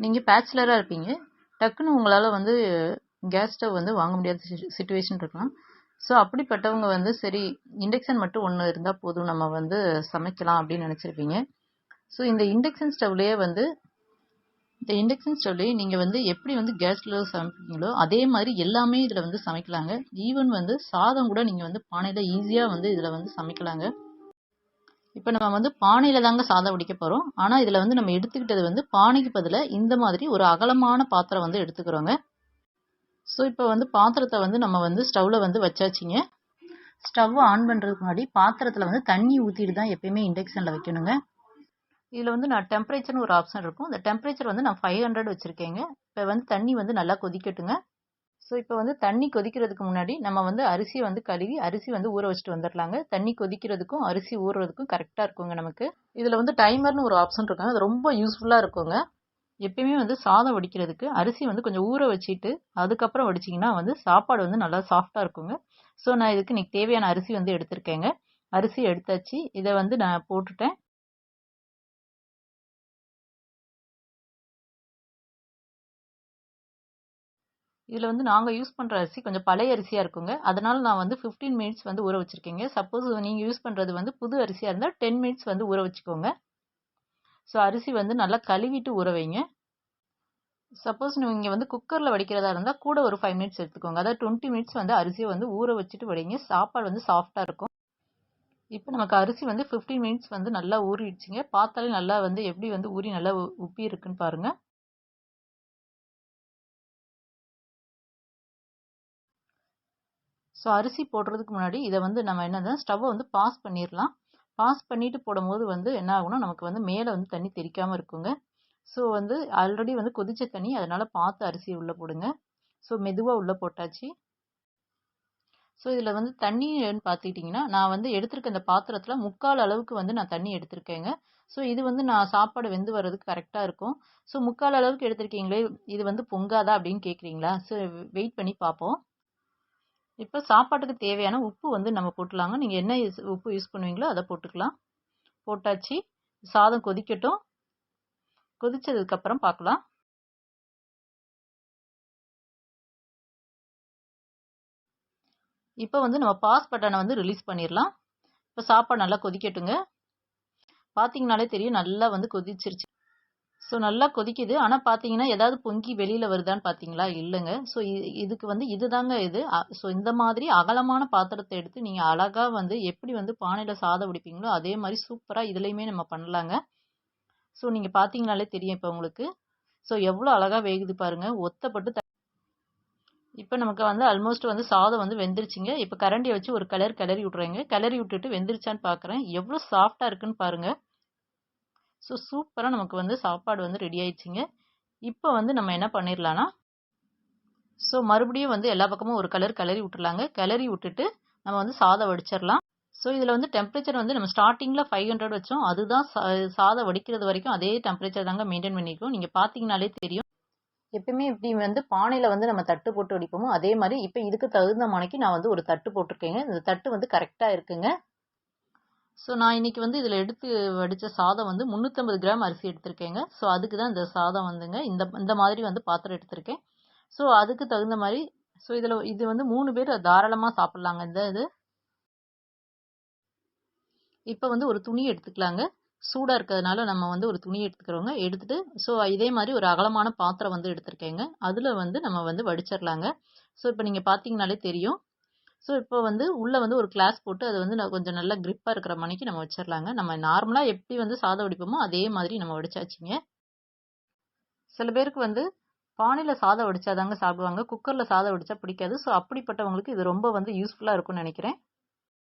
நீங்கள் பேச்சுலராக இருப்பீங்க. டக்குன்னு உங்களால் வந்து கேஸ் ஸ்டவ் வந்து வாங்க முடியாத சுச்சுவேஷன் இருக்கலாம். ஸோ அப்படிப்பட்டவங்க வந்து சரி இண்டக்ஷன் மட்டும் ஒன்று இருந்தால் போதும் நம்ம வந்து சமைக்கலாம் அப்படின்னு நினச்சிருப்பீங்க. ஸோ இந்த இண்டக்ஷன் ஸ்டவ்லேயே வந்து இந்த இண்டக்ஷன் ஸ்டவ்லேயே நீங்கள் வந்து எப்படி வந்து கேஸ் ஸ்டவ் சமைப்பீங்களோ அதே மாதிரி எல்லாமே இதில் வந்து சமைக்கலாங்க. ஈவன் வந்து சாதம் கூட நீங்கள் வந்து பானையில் ஈஸியாக வந்து இதில் வந்து சமைக்கலாங்க. இப்போ நம்ம வந்து பானையில் தாங்க சாதம் வடிக்க போகிறோம் ஆனால் இதில் வந்து நம்ம எடுத்துக்கிட்டது வந்து பானைக்கு பதிலாக இந்த மாதிரி ஒரு அகலமான பாத்திரம் வந்து எடுத்துக்கிறோங்க. ஸோ இப்போ வந்து பாத்திரத்தை வந்து நம்ம வந்து ஸ்டவ்வில் வந்து வச்சாச்சிங்க. ஸ்டவ் ஆன் பண்ணுறதுக்கு முன்னாடி பாத்திரத்தில் வந்து தண்ணி ஊற்றிட்டு தான் எப்பயுமே இண்டக்ஷனில் வைக்கணுங்க. இதில் வந்து நான் டெம்பரேச்சர்னு ஒரு ஆப்ஷன் இருக்கும். இந்த டெம்பரேச்சர் வந்து நான் ஃபைவ் ஹண்ட்ரட் வச்சுருக்கேங்க. இப்போ வந்து தண்ணி வந்து நல்லா கொதிக்கட்டுங்க. ஸோ இப்போ வந்து தண்ணி கொதிக்கிறதுக்கு முன்னாடி நம்ம வந்து அரிசியை வந்து கழுவி அரிசி வந்து ஊற வச்சுட்டு வந்துடலாங்க தண்ணி கொதிக்கிறதுக்கும் அரிசி ஊறுறதுக்கும் கரெக்டாக இருக்குங்க நமக்கு. இதில் வந்து டைமர்னு ஒரு ஆப்ஷன் இருக்காங்க. அது ரொம்ப யூஸ்ஃபுல்லாக இருக்குங்க. எப்பயுமே வந்து சாதம் வடிக்கிறதுக்கு அரிசி வந்து கொஞ்சம் ஊற வச்சுட்டு அதுக்கப்புறம் வடிச்சிங்கன்னா வந்து சாப்பாடு வந்து நல்லா சாஃப்டாக இருக்குங்க. ஸோ நான் இதுக்கு இன்னைக்கு தேவையான அரிசி வந்து எடுத்திருக்கேங்க. அரிசி எடுத்தாச்சு. இதை வந்து நான் போட்டுட்டேன். இதில் வந்து நாங்கள் யூஸ் பண்ணுற அரிசி கொஞ்சம் பழைய அரிசியாக இருக்குங்க. அதனால் நான் வந்து ஃபிஃப்டீன் மினிட்ஸ் வந்து ஊற வச்சுருக்கேங்க. சப்போஸ் நீங்கள் யூஸ் பண்ணுறது வந்து புது அரிசியாக இருந்தால் டென் மினிட்ஸ் வந்து ஊற வச்சுக்கோங்க. ஸோ அரிசி வந்து நல்லா கழுவிட்டு ஊற வைங்க. சப்போஸ் நீங்கள் வந்து குக்கரில் வடிக்கிறதா இருந்தால் கூட ஒரு ஃபைவ் மினிட்ஸ் எடுத்துக்கோங்க. அதாவது டுவெண்ட்டி மினிட்ஸ் வந்து அரிசியை வந்து ஊற வச்சுட்டு வடிங்க. சாப்பாடு வந்து சாஃப்டாக இருக்கும். இப்போ நமக்கு அரிசி வந்து ஃபிஃப்டீன் மினிட்ஸ் வந்து நல்லா ஊறிடுச்சுங்க. பார்த்தாலே நல்லா வந்து எப்படி வந்து ஊறி நல்லா உப்பி இருக்குன்னு பாருங்கள் ஸோ அரிசி போடுறதுக்கு முன்னாடி இதை வந்து நம்ம என்னது? ஸ்டவ்வை வந்து பாஸ் பண்ணிடலாம் பாஸ் பண்ணிட்டு போடும்போது வந்து என்ன ஆகும்னா நமக்கு வந்து மேலே வந்து தண்ணி தெரிக்காமல் இருக்குங்க. ஸோ வந்து ஆல்ரெடி வந்து கொதிச்ச தண்ணி அதனால் பார்த்து அரிசி உள்ளே போடுங்க. ஸோ மெதுவாக உள்ளே போட்டாச்சு. ஸோ இதில் வந்து தண்ணின்னு பார்த்துக்கிட்டிங்கன்னா நான் வந்து எடுத்திருக்க இந்த பாத்திரத்தில் முக்கால் அளவுக்கு வந்து நான் தண்ணி எடுத்திருக்கேங்க. ஸோ இது வந்து நான் சாப்பாடு வெந்து வர்றதுக்கு கரெக்டாக இருக்கும். ஸோ முக்கால் அளவுக்கு எடுத்திருக்கீங்களே இது வந்து பொங்காதா அப்படின்னு கேட்குறீங்களா ஸோ வெயிட் பண்ணி பார்ப்போம் இப்போ சாப்பாட்டுக்கு தேவையான உப்பு வந்து நம்ம போட்டுலாங்க நீங்கள் என்ன உப்பு யூஸ் பண்ணுவீங்களோ அதை போட்டுக்கலாம். போட்டாச்சு சாதம் கொதிக்கட்டும். கொதிச்சதுக்கப்புறம் பார்க்கலாம் இப்போ வந்து நம்ம பாஸ் பட்டனை வந்து ரிலீஸ் பண்ணிடலாம் இப்போ சாப்பாடு நல்லா கொதிக்கட்டுங்க. பார்த்தீங்கனாலே தெரியும் நல்லா வந்து கொதிச்சிருச்சு. ஸோ நல்லா கொதிக்குது. ஆனால் பார்த்தீங்கன்னா ஏதாவது பொங்கி வெளியில் வருதான்னு பார்த்தீங்களா இல்லைங்க. ஸோ இதுக்கு வந்து இதுதாங்க இது. ஸோ இந்த மாதிரி அகலமான பாத்திரத்தை எடுத்து நீங்கள் அழகாக வந்து எப்படி வந்து பானையில் சாதம் பிடிப்பீங்களோ அதே மாதிரி சூப்பராக இதுலேயுமே நம்ம பண்ணலாங்க. ஸோ நீங்கள் பார்த்தீங்கனாலே தெரியும் இப்போ உங்களுக்கு. ஸோ எவ்வளோ அழகாக வேகுது பாருங்கள் ஒத்தப்பட்டு இப்போ நமக்கு வந்து ஆல்மோஸ்ட் வந்து சாதம் வந்து வெந்துருச்சுங்க. இப்போ கரண்டியை வச்சு ஒரு கலர் கிளறி விட்றேங்க கிளறி விட்டுட்டு வெந்துருச்சான்னு பார்க்குறேன் எவ்வளோ சாஃப்டாக இருக்குன்னு பாருங்கள் ஸோ சூப்பராக நமக்கு வந்து சாப்பாடு வந்து ரெடி ஆயிடுச்சுங்க. இப்போ வந்து நம்ம என்ன பண்ணிடலான்னா ஸோ மறுபடியும் வந்து எல்லா பக்கமும் ஒரு கலர் கிளறி விட்டுலாங்க கிளறி விட்டுட்டு நம்ம வந்து சாதம் வடிச்சிடலாம் ஸோ இதில் வந்து டெம்பரேச்சர் வந்து நம்ம ஸ்டார்டிங்கில் ஃபைவ் ஹண்ட்ரட் வச்சோம். அதுதான் சாதம் வடிக்கிறது வரைக்கும் அதே டெம்பரேச்சர் தாங்க மெயின்டைன் பண்ணியிருக்கோம் நீங்கள் பார்த்தீங்கனாலே தெரியும். எப்பயுமே இப்படி வந்து பானையில் வந்து நம்ம தட்டு போட்டு வடிப்போமோ அதே மாதிரி இப்போ இதுக்கு தகுந்த மணிக்கு நான் வந்து ஒரு தட்டு போட்டிருக்கேங்க. இந்த தட்டு வந்து கரெக்டாக இருக்குங்க. ஸோ நான் இன்றைக்கி வந்து இதில் எடுத்து வடித்த சாதம் வந்து முந்நூற்றம்பது கிராம் அரிசி எடுத்திருக்கேங்க. ஸோ அதுக்கு தான் இந்த சாதம் வந்துங்க. இந்த இந்த மாதிரி வந்து பாத்திரம் எடுத்திருக்கேன். ஸோ அதுக்கு தகுந்த மாதிரி ஸோ இதில் இது வந்து மூணு பேர் தாராளமாக சாப்பிட்லாங்க. இந்த இது. இப்போ வந்து ஒரு துணி எடுத்துக்கலாங்க. சூடாக இருக்கிறதுனால நம்ம வந்து ஒரு துணி எடுத்துக்கிறோங்க. எடுத்துகிட்டு ஸோ இதே மாதிரி ஒரு அகலமான பாத்திரம் வந்து எடுத்திருக்கேங்க. அதில் வந்து நம்ம வந்து வடிச்சிடலாங்க ஸோ இப்போ நீங்கள் பார்த்தீங்கனாலே தெரியும். ஸோ இப்போ வந்து உள்ளே வந்து ஒரு கிளாஸ் போட்டு அது வந்து நான் கொஞ்சம் நல்லா க்ரிப்பாக இருக்கிற மணிக்கு நம்ம வச்சிடலாங்க. நம்ம நார்மலாக எப்படி வந்து சாதம் வடிப்போமோ அதே மாதிரி நம்ம வடிச்சாச்சுங்க. சில பேருக்கு வந்து பானையில் சாதம் வடித்தாதாங்க சாப்பிடுவாங்க. குக்கரில் சாதம் வடித்தா பிடிக்காது. ஸோ அப்படிப்பட்டவங்களுக்கு இது ரொம்ப வந்து யூஸ்ஃபுல்லாக இருக்கும்னு நினைக்கிறேன்.